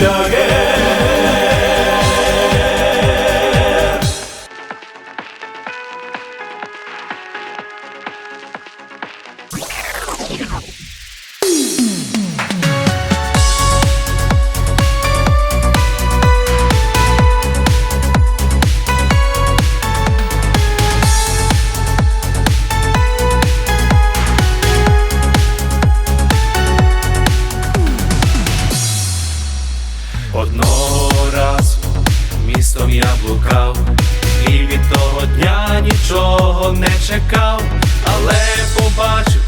la. Yeah. Містом я блукав, і від того дня нічого не чекав, але побачив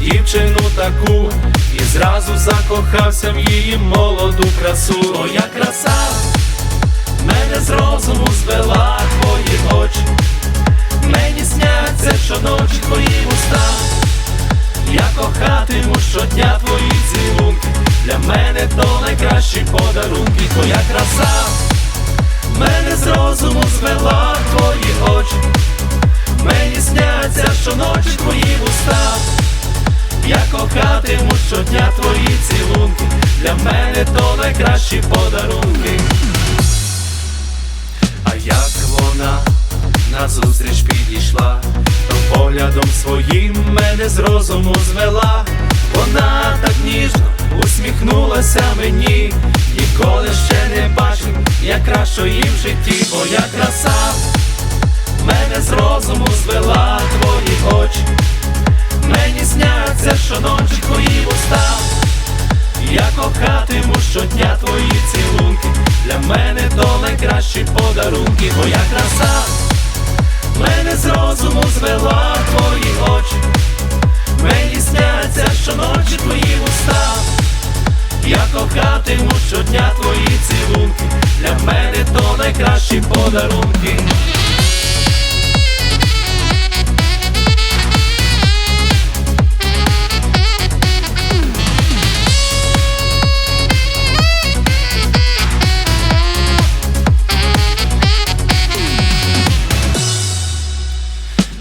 дівчину таку, і зразу закохався в її молоду красу. Моя краса мене з розуму звела твої очі, мені сняться щоночі твої уста. Я кохатиму щодня твої цілунки, для мене то найкращі подарунки, твоя краса, розуму звела твої очі, мені сняться щоночі твої уста, я кохатиму щодня твої цілунки, для мене то найкращі подарунки. А як вона назустріч підійшла, то поглядом своїм мене з розуму звела, вона так ніжно усміхнулася мені, ніколи ще не бачив, як кращої в житті, твоя краса, мене з розуму звела твої очі, мені сняться щоночі твої уста. Я кохатиму щодня твої цілунки, для мене то найкращі подарунки, твоя краса, мене з розуму звела твої очі, мені сняться щоночі твої уста, я кохатиму щодня твої подарунки.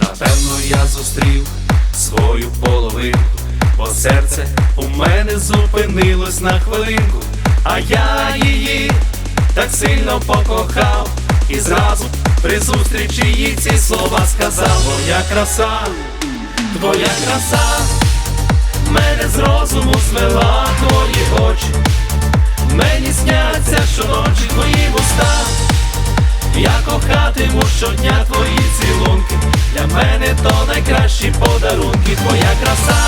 Напевно, я зустрів свою половинку, бо серце у мене зупинилось на хвилинку, а я її так сильно покохав, і зразу при зустрічі їй ці слова сказав, Твоя краса, твоя краса, мене з розуму звела твої очі, мені сняться щоночі твої вуста. Я кохатиму щодня твої цілунки, для мене то найкращі подарунки, твоя краса,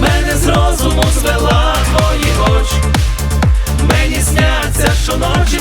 мене з розуму звела твої очі, мені сняться щоночі